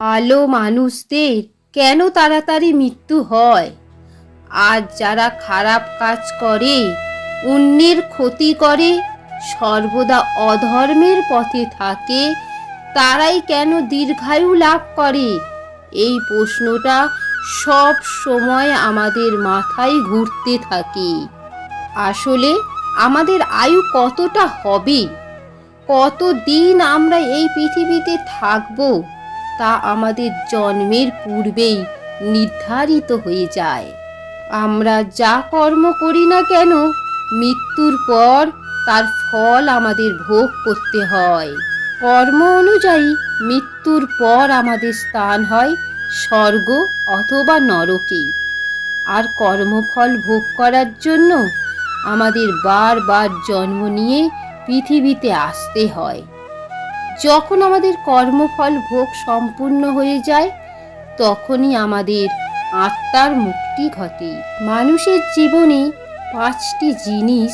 ভালো মানুষদের কেন তাড়াতাড়ি মৃত্যু হয়? আজ যারা খারাপ কাজ করে, অন্যের ক্ষতি করে, সর্বদা অধর্মের পথে থাকে, তারাই কেন দীর্ঘায়ু লাভ করে? এই প্রশ্নটা সব সময় আমাদের মাথায় ঘুরতে থাকে। আসলে আমাদের আয়ু কতটা হবে? কত দিন আমরা এই পৃথিবীতে থাকব? তা আমাদের জন্মের পূর্বেই নির্ধারিত হয়ে যায়। আমরা যা কর্ম করি না কেন, মৃত্যুর পর তার ফল আমাদের ভোগ করতে হয়। কর্ম অনুযায়ী মৃত্যুর পর আমাদের স্থান হয় স্বর্গ অথবা নরকে। আর কর্মফল ভোগ করার জন্য আমাদের বারবার জন্ম নিয়ে পৃথিবীতে আসতে হয়। যখন আমাদের কর্মফল ভোগ সম্পূর্ণ হয়ে যায়, তখনই আমাদের আত্মার মুক্তি ঘটে। মানুষের জীবনে পাঁচটি জিনিস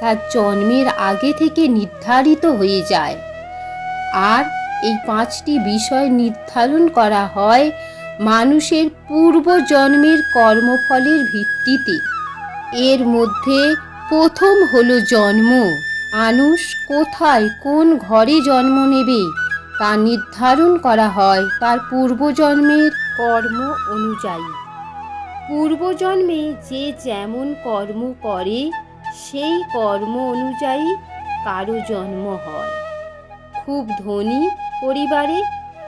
তার জন্মের আগে থেকে নির্ধারিত হয়ে যায়। আর এই পাঁচটি বিষয় নির্ধারণ করা হয় মানুষের পূর্ব জন্মের কর্মফলের ভিত্তিতে। এর মধ্যে প্রথম হলো জন্ম। মানুষ কোথায় কোন ঘরে জন্ম নেবে তা নির্ধারণ করা হয় তার পূর্বজন্মের কর্ম অনুযায়ী। পূর্বজন্মে যে যেমন কর্ম করে, সেই কর্ম অনুযায়ী কারও জন্ম হয়। খুব ধনী পরিবারে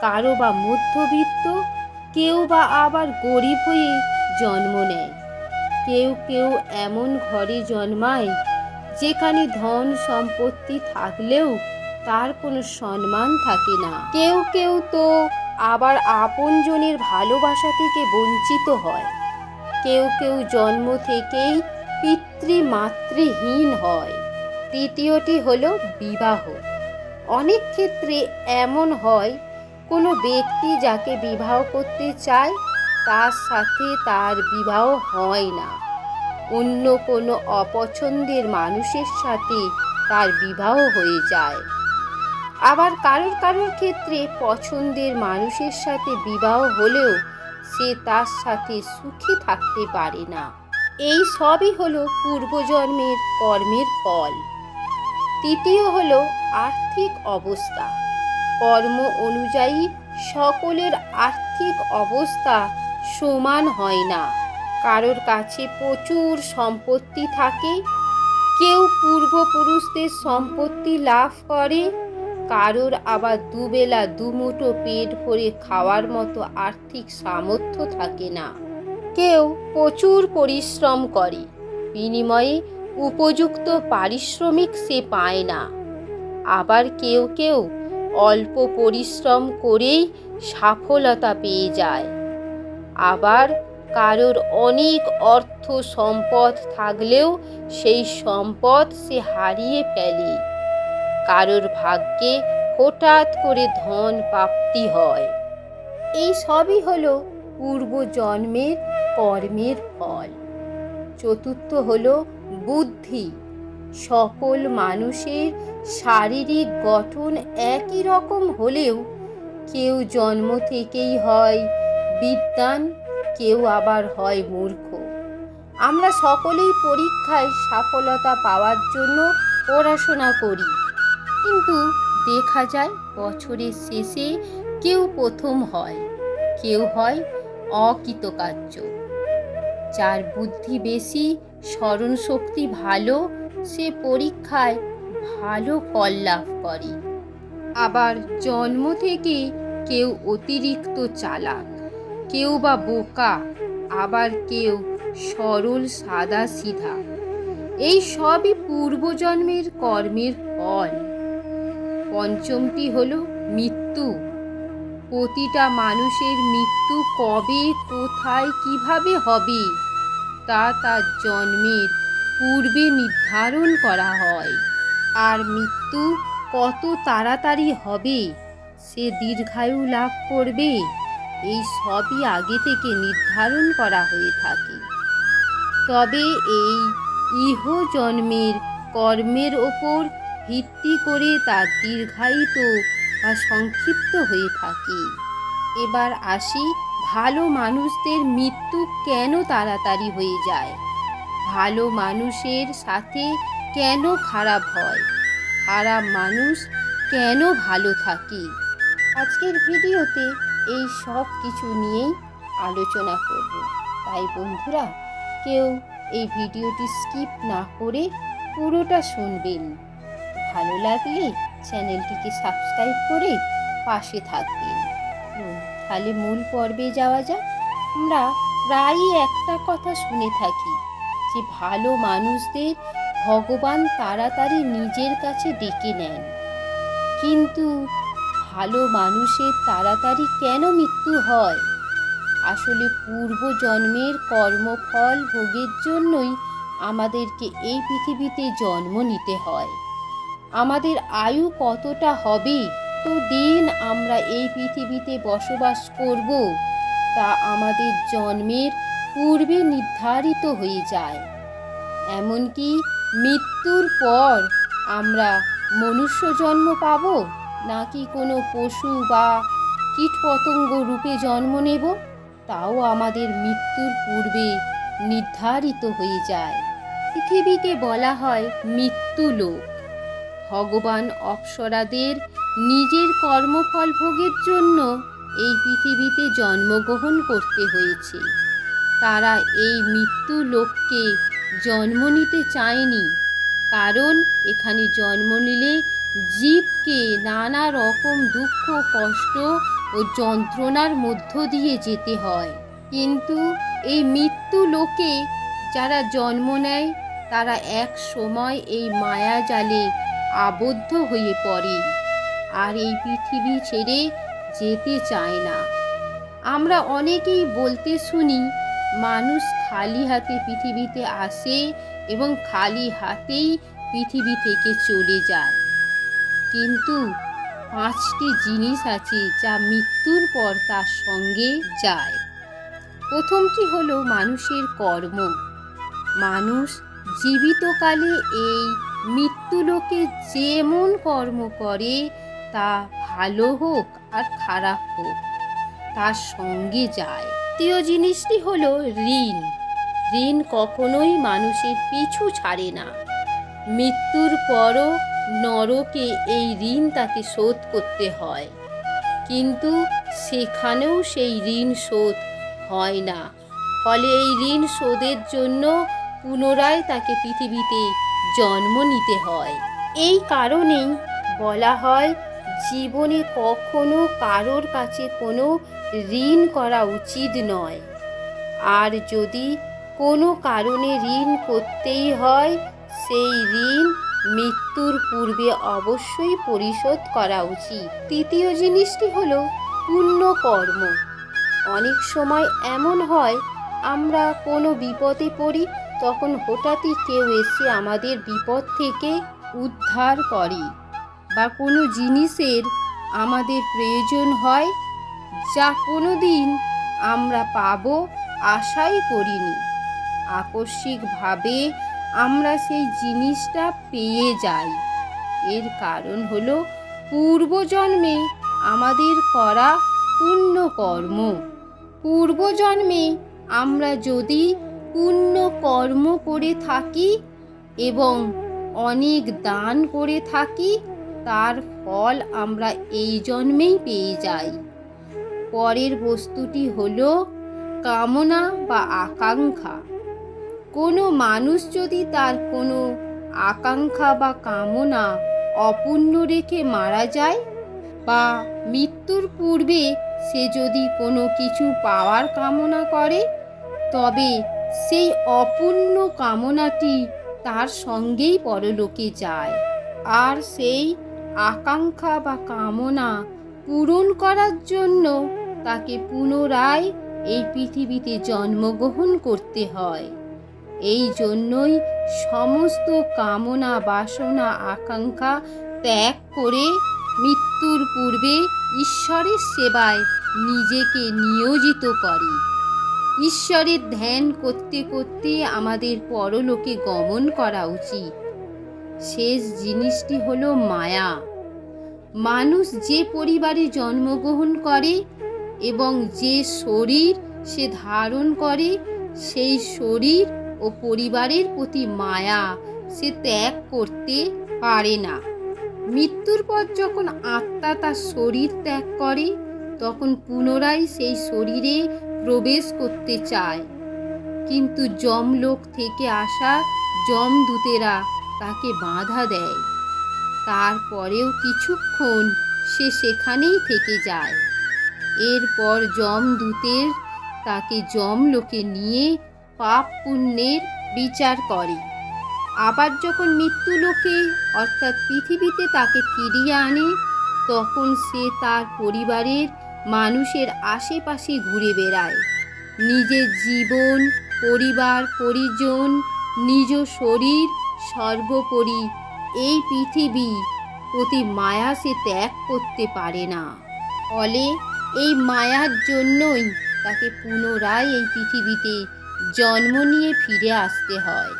কারও বা মধ্যবিত্ত কেউ বা আবার গরিব হয়ে জন্ম নেয়। কেউ কেউ এমন ঘরে জন্মায় যেখানে ধন সম্পত্তি থাকলেও তার কোনো সম্মান থাকে না। কেউ কেউ তো আবার আপনজনের ভালোবাসা থেকে বঞ্চিত হয়। কেউ কেউ জন্ম থেকেই পিতৃমাতৃহীন হয়। তৃতীয়টি হল বিবাহ। অনেক ক্ষেত্রে এমন হয়, কোনো ব্যক্তি যাকে বিবাহ করতে চায়, তার সাথে তার বিবাহ হয় না। অন্য কোনো অপছন্দের মানুষের সাথে তার বিবাহ হয়ে যায়। আবার কারোর কারোর ক্ষেত্রে পছন্দের মানুষের সাথে বিবাহ হলেও সে তার সাথে সুখী থাকতে পারে না। এই সবই হলো পূর্বজন্মের কর্মের ফল। তৃতীয় হলো আর্থিক অবস্থা। কর্ম অনুযায়ী সকলের আর্থিক অবস্থা সমান হয় না। কারোর কাছে প্রচুর সম্পত্তি থাকে, কেউ পূর্বপুরুষদের সম্পত্তি লাভ করে, কারোর আবার দুবেলা দুমুঠো পেট ভরে খাওয়ার মতো আর্থিক সামর্থ্য থাকে না। কেউ প্রচুর পরিশ্রম করে, বিনিময়ে উপযুক্ত পারিশ্রমিক সে পায় না। আবার কেউ কেউ অল্প পরিশ্রম করেই সফলতা পেয়ে যায়। আবার কারোর অনেক অর্থ সম্পদ থাকলেও সেই সম্পদ সে হারিয়ে ফেলে। কারোর ভাগ্যে হঠাৎ করে ধন প্রাপ্তি হয়। এই সবই হলো পূর্বজন্মের কর্মের ফল। চতুর্থ হলো বুদ্ধি। সকল মানুষের শারীরিক গঠন একই রকম হলেও কেউ জন্ম থেকেই হয় বিদ্যান কেউ আবার হয় মূর্খ। আমরা সকলেই পরীক্ষায় সফলতা পাওয়ার জন্য পড়াশোনা করি। কিন্তু দেখা যায় বছরের শেষে কেউ প্রথম হয়, কেউ হয় অকৃতকার্য। যার বুদ্ধি বেশি, স্মরণ শক্তি ভালো, সে পরীক্ষায় ভালো ফল লাভ করে। আবার জন্ম থেকে কেউ অতিরিক্ত চালাক। কেউ বা বোকা, আবার কেউ সরল, সাদা, সিধা। এই সবই পূর্বজন্মের কর্মের ফল। পঞ্চমটি হল মৃত্যু। প্রতিটা মানুষের মৃত্যু কবে, কোথায়, কীভাবে হবে, তা তার জন্মের পূর্বে নির্ধারণ করা হয়। আর মৃত্যু কত তাড়াতাড়ি হবে, সে দীর্ঘায়ু লাভ করবে? এই সবই আগে থেকে নির্ধারণ করা হয়ে থাকে। তবে এই ইহ জন্মের কর্মের ওপর ভিত্তি করে তার দীর্ঘায়িত বা সংক্ষিপ্ত হয়ে থাকে। এবার আসি ভালো মানুষদের মৃত্যু কেন তাড়াতাড়ি হয়ে যায়? ভালো মানুষের সাথে কেন খারাপ হয়? খারাপ মানুষ কেন ভালো থাকে? আজকের ভিডিওতে এই সব কিছু নিয়েই আলোচনা করব। তাই বন্ধুরা, কেউ এই ভিডিওটি স্কিপ না করে পুরোটা শুনবেন। ভালো লাগলে চ্যানেলটিকে সাবস্ক্রাইব করে পাশে থাকবেন। তাহলে মূল পর্বে যাওয়া যাক। আমরা প্রায়ই একটা কথা শুনে থাকি যে, ভালো মানুষদের ভগবান তাড়াতাড়ি নিজের কাছে ডেকে নেন। কিন্তু ভালো মানুষের তাড়াতাড়ি কেন মৃত্যু হয়? আসলে পূর্ব জন্মের কর্মফল ভোগের জন্যই আমাদেরকে এই পৃথিবীতে জন্ম নিতে হয়। আমাদের আয়ু কতটা হবে? তো দিন আমরা এই পৃথিবীতে বসবাস করব, তা আমাদের জন্মের পূর্বে নির্ধারিত হয়ে যায়। এমনকি মৃত্যুর পর আমরা মনুষ্য জন্ম পাব? নাকি কোনো পশু বা কীটপতঙ্গ রূপে জন্ম নেব? তাও আমাদের মৃত্যুর পূর্বে নির্ধারিত হয়ে যায়। পৃথিবীকে বলা হয় মৃত্যু লোক ভগবান অপ্সরাদের নিজের কর্মফল ভোগের জন্য এই পৃথিবীতে জন্মগ্রহণ করতে হয়েছে। তারা এই মৃত্যু লোককে জন্ম নিতে চায়নি, কারণ এখানে জন্ম নিলে জীবকে নানা রকম দুঃখ, কষ্ট ও যন্ত্রণার মধ্য দিয়ে যেতে হয়। কিন্তু এই মৃত্যু লোকে যারা জন্ম নেয়, তারা এক সময় এই মায়া জালে আবদ্ধ হয়ে পড়ে আর এই পৃথিবী ছেড়ে যেতে চায় না। আমরা অনেকেই বলতে শুনি, মানুষ খালি হাতে পৃথিবীতে আসে এবং খালি হাতেই পৃথিবী থেকে চলে যায়। কিন্তু পাঁচটি জিনিস আছে যা মৃত্যুর পর তার সঙ্গে যায়। প্রথমটি হলো মানুষের কর্ম। মানুষ জীবিতকালে এই মৃত্যুলোকে যেমন কর্ম করে, তা ভালো হোক আর খারাপ হোক, তার সঙ্গে যায়। তৃতীয় জিনিসটি হলো ঋণ। ঋণ কখনোই মানুষের পিছু ছাড়ে না। মৃত্যুর পরও নরকে এই ঋণ তাকে শোধ করতে হয়। কিন্তু সেখানেও সেই ঋণ শোধ হয় না। ফলে এই ঋণ শোধের জন্য পুনরায় তাকে পৃথিবীতে জন্ম নিতে হয়। এই কারণেই বলা হয়, জীবনে কখনো কারোর কাছে কোনো ঋণ করা উচিত নয়। আর যদি কোনো কারণে ঋণ করতেই হয়, সেই ঋণ মৃত্যুর পূর্বে অবশ্যই পরিশোধ করা উচিত। তৃতীয় জিনিসটি হলো পুণ্যকর্ম। অনেক সময় এমন হয়, আমরা কোনো বিপদে পড়ি, তখন হঠাৎই কেউ এসে আমাদের বিপদ থেকে উদ্ধার করে বা কোনো জিনিসের আমাদের প্রয়োজন হয়, যা কোনো দিন আমরা পাবো আশাই করিনি। আকস্মিকভাবে আমরা সেই জিনিসটা পেয়ে যাই। এর কারণ হলো পূর্বজন্মে আমাদের করা পুণ্য কর্ম পূর্বজন্মে আমরা যদি পুণ্য কর্ম করে থাকি এবং অনেক দান করে থাকি, তার ফল আমরা এই জন্মেই পেয়ে যাই। পরের বস্তুটি হলো কামনা বা আকাঙ্ক্ষা। কোনো মানুষ যদি তার কোনো আকাঙ্ক্ষা বা কামনা অপূর্ণ রেখে মারা যায় বা মৃত্যুর পূর্বে সে যদি কোনো কিছু পাওয়ার কামনা করে, তবে সেই অপূর্ণ কামনাটি তার সঙ্গেই পরলোকে যায়। আর সেই আকাঙ্ক্ষা বা কামনা পূরণ করার জন্য তাকে পুনরায় এই পৃথিবীতে জন্মগ্রহণ করতে হয়। এই জন্যই সমস্ত কামনা, বাসনা, আকাঙ্ক্ষা ত্যাগ করে মৃত্যুর পূর্বে ঈশ্বরের সেবায় নিজেকে নিয়োজিত করে। ঈশ্বরের ধ্যান করতে করতে আমাদের পরলোকে গমন করা উচিত। শেষ জিনিসটি হল মায়া। মানুষ যে পরিবারে জন্মগ্রহণ করে এবং যে শরীর সে ধারণ করে, সেই শরীর ও পরিবারের প্রতি মায়া সে ত্যাগ করতে পারে না। মৃত্যুর পর যখন আত্মা তার শরীর ত্যাগ করে, তখন পুনরায় সেই শরীরে প্রবেশ করতে চায়। কিন্তু যমলোক থেকে আসা যমদূতেরা তাকে বাধা দেয়। তারপরেও কিছুক্ষণ সে সেখানেই থেকে যায়। এরপর যমদূতের তাকে যমলোকে নিয়ে পাপ পুণ্যের বিচার করে। আবার যখন মৃত্যু লোকে, অর্থাৎ পৃথিবীতে তাকে ফিরিয়ে আনে, তখন সে তার পরিবারের মানুষের আশেপাশে ঘুরে বেড়ায়। নিজের জীবন, পরিবার, পরিজন, নিজ শরীর, সর্বোপরি এই পৃথিবী প্রতি মায়া সে ত্যাগ করতে পারে না। ফলে এই মায়ার জন্যই তাকে পুনরায় এই পৃথিবীতে জন্ম নিয়ে ফিরে আসতে হয়।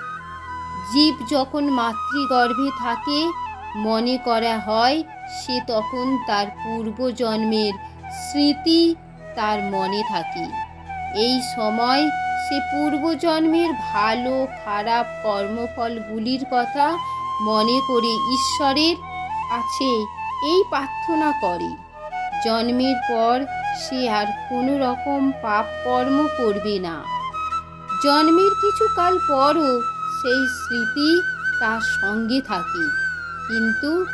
জীব যখন মাতৃগর্ভে থাকে, মনে করা হয় সে তখন তার পূর্বজন্মের স্মৃতি তার মনে থাকে। এই সময় সে পূর্বজন্মের ভালো, খারাপ কর্মফলগুলির কথা মনে করে ঈশ্বরের আছে এই প্রার্থনা করে। জন্মের পর সে আর কোনো রকম পাপ কর্ম করবে না। জন্মের কিছু কাল পরও সেই স্মৃতি তার সঙ্গে থাকে। কিন্তু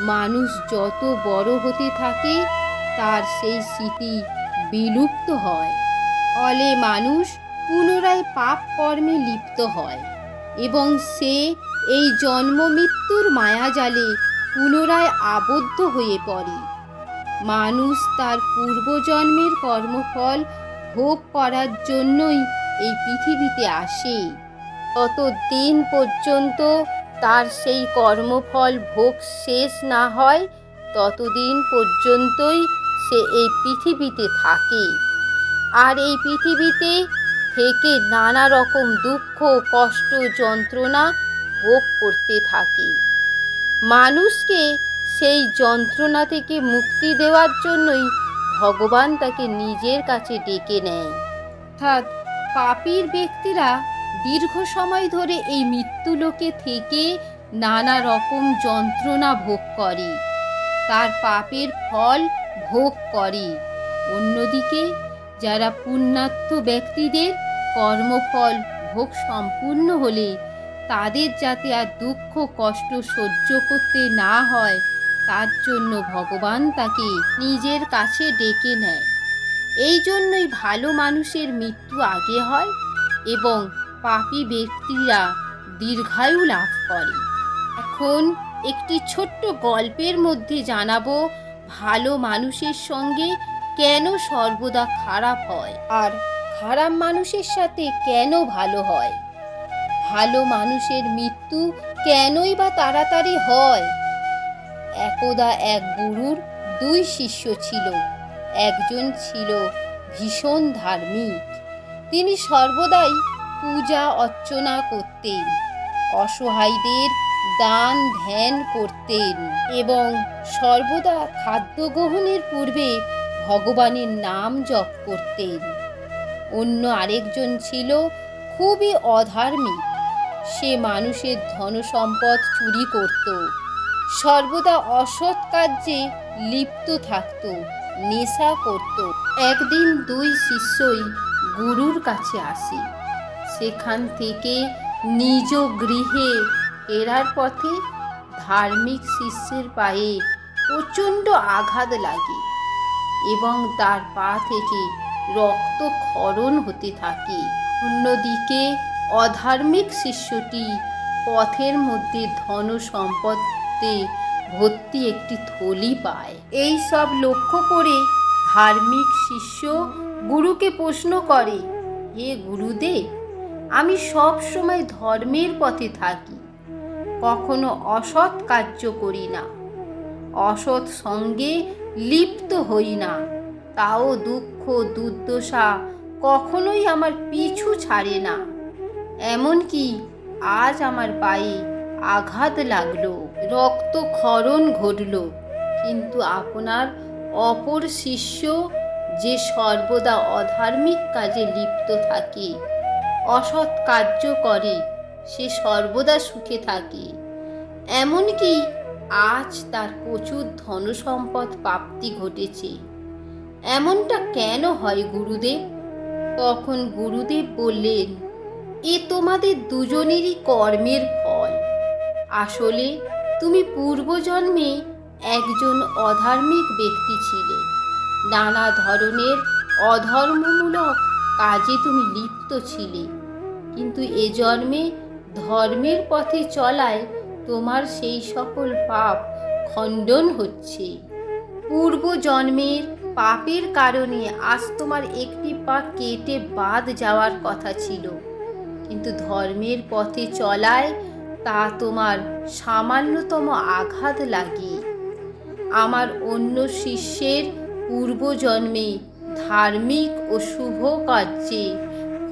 মানুষ যত বড় হতে থাকে, তার সেই স্মৃতি বিলুপ্ত হয়। ফলে মানুষ পুনরায় পাপ কর্মে লিপ্ত হয় এবং সে এই জন্ম মৃত্যুর মায়াজালে পুনরায় আবদ্ধ হয়ে পড়ে। মানুষ তার পূর্বজন্মের কর্মফল ভোগ করার জন্যই এই পৃথিবীতে আসে তত দিন পর্যন্ত তার সেই কর্মফল ভোগ শেষ না হয়, ততদিন পর্যন্তই সে এই পৃথিবীতে থাকে। আর এই পৃথিবীতে থেকে নানা রকম দুঃখ, কষ্ট, যন্ত্রণা ভোগ করতে থাকে। মানুষকে সেই যন্ত্রণা থেকে মুক্তি দেওয়ার জন্যই ভগবান তাকে নিজের কাছে ডেকে নেয়। অর্থাৎ পাপীর ব্যক্তিরা দীর্ঘ সময় ধরে এই মৃত্যুলোকে থেকে নানা রকম যন্ত্রণা ভোগ করে। তার পাপের ফল ভোগ করে। অন্যদিকে, যারা পুণ্যাত্ম ব্যক্তিদের কর্মফল ভোগ সম্পূর্ণ হলে তাদের যাতে আর দুঃখ, কষ্ট সহ্য করতে না হয়, তার জন্য ভগবান তাকে নিজের কাছে ডেকে নেয়। এই জন্যই ভালো মানুষের মৃত্যু আগে হয় এবং পাপী ব্যক্তিরা দীর্ঘায়ু লাভ করে এখন একটি ছোট্ট গল্পের মধ্যে জানাব, ভালো মানুষের সঙ্গে কেন সর্বদা খারাপ হয় আর খারাপ মানুষের সাথে কেন ভালো হয়? ভালো মানুষের মৃত্যু কেনই বা তাড়াতাড়ি হয়? একদা এক গুরুর দুই শিষ্য ছিল। একজন ছিল ভীষণ ধার্মিক। তিনি সর্বদাই পূজা অর্চনা করতেন, অসহায়দের দান ধ্যান করতেন এবং সর্বদা খাদ্য গ্রহণের পূর্বে ভগবানের নাম জপ করতেন। অন্য আরেকজন ছিল খুবই অধার্মিক, সে মানুষের ধনসম্পদ চুরি করত, সর্বদা অসৎ কার্যে লিপ্ত থাকত। নেশা করত। একদিন দুই শিষ্যই গুরুর কাছে আসে। সেখান থেকে নিজ গৃহে ফেরার পথে ধার্মিক শিষ্যের পায়ে প্রচণ্ড আঘাত লাগে এবং তার পা থেকে রক্ত ক্ষরণ হতে থাকে। অন্যদিকে অধার্মিক শিষ্যটি পথের মধ্যে ধন সম্পদে ভর্তি একটি থলি পায়। এই সব লক্ষ্য করে ধার্মিক শিষ্য গুরুকে প্রশ্ন করে, হে গুরুদেব, আমি সব সময় ধর্মের পথে থাকি, কখনো অসৎ কার্য করি না, অসৎ সঙ্গে লিপ্ত হই না, তাও দুঃখ দুর্দশা কখনোই আমার পিছু ছাড়ে না, এমনকি আজ আমার পায়ে আঘাত লাগল রক্ত ক্ষরণ ঘটল। কিন্তু আপনার অপর শিষ্য যে সর্বদা অধার্মিক কাজে লিপ্ত থাকে, অসৎ কার্য করে, সে সর্বদা সুখে থাকে। এমনকি আজ তার প্রচুর ধনসম্পদ প্রাপ্তি ঘটেছে। এমনটা কেন হয় গুরুদেব? তখন গুরুদেব বললেন, এ তোমাদের দুজনেরই কর্মের ফল। আসলে তুমি পূর্বজন্মে একজন অধার্মিক ব্যক্তি ছিলে। নানা ধরনের অধর্মমূলক কাজে তুমি লিপ্ত ছিলে। কিন্তু এ জন্মে ধর্মের পথে চলায় তোমার সেই সকল পাপ খণ্ডন হচ্ছে। পূর্ব জন্মের পাপের কারণে আজ তোমার একটি পা কেটে বাদ যাওয়ার কথা ছিল। কিন্তু ধর্মের পথে চলায় তা তোমার সামান্যতম আঘাত লাগে। আমার অন্য শিষ্যের পূর্বজন্মে ধার্মিক ও শুভ কার্যে,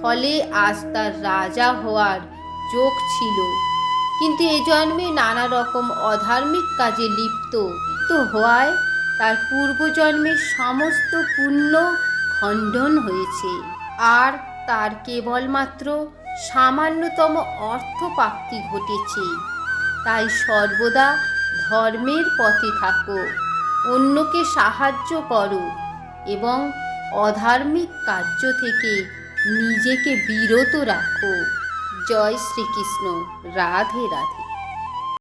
ফলে আজ তার রাজা হওয়ার যোগ ছিল। কিন্তু এ জন্মে নানা রকম অধার্মিক কাজে লিপ্ত তো হওয়ায় তার পূর্বজন্মের সমস্ত পুণ্য খণ্ডন হয়েছে। আর তার কেবলমাত্র সামান্যতম অর্থপ্রাপ্তি ঘটেছে। তাই সর্বদা ধর্মের পথে থাকো, অন্যকে সাহায্য করো এবং অধার্মিক কার্য থেকে নিজেকে বিরত রাখো। জয় শ্রীকৃষ্ণ। রাধে রাধে।